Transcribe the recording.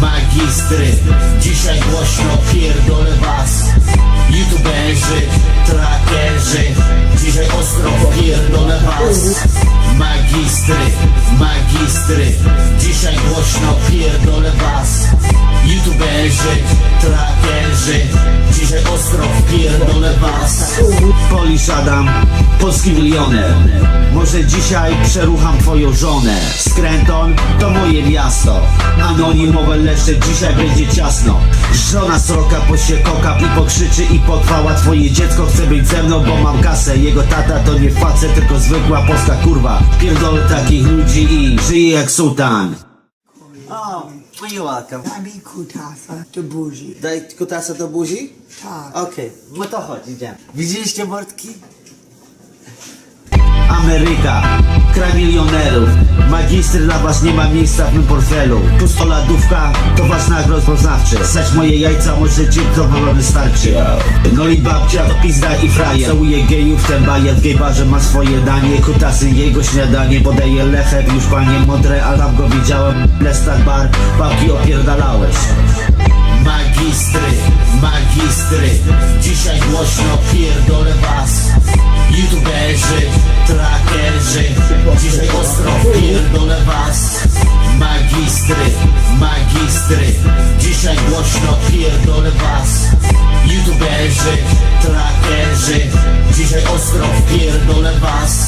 magistry Dzisiaj głośno pierdolę was. YouTuberzy, trackerzy. Dzisiaj ostro pierdolę was. Magistry, magistry. Dzisiaj głośno pierdolę was. YouTuberzy, trackerzy. Dzisiaj ostro pierdolę was. Polish Adam, polski milioner Może dzisiaj przerucham twoją żonę Skręton to moje miasto Anonimowe leszcze, dzisiaj będzie ciasno Żona sroka posie koka i pokrzyczy i pochwała Twoje dziecko chce być ze mną, bo mam kasę Jego tata to nie facet, tylko zwykła polska kurwa Pierdolę takich ludzi i żyję jak sułtan O, you're welcome Daj mi kutasa do buzi. Daj kutasa do buzi? Tak. Okej, no to chodź, idziemy. Widzieliście mordki? Ameryka, kraj milionerów. Magistry dla was nie ma miejsca w mym portfelu. Pustoladówka to wasz nagród rozpoznawczy Sać moje jajca, może dzień to wam wystarczy. No i babcia pizda i frajer. Całuje gejów, ten bajet w gejbarze ma swoje danie. Kutasy jego śniadanie, podaje lechet Już panie modre, a tam go widziałem. Lestat bar, babki opierdalałeś. Magistry, magistry. Dzisiaj głośno pierdolę Dzisiaj ostro pierdolę was Magistry, magistry. Dzisiaj głośno pierdolę was YouTuberzy, trackerzy. Dzisiaj ostro pierdolę was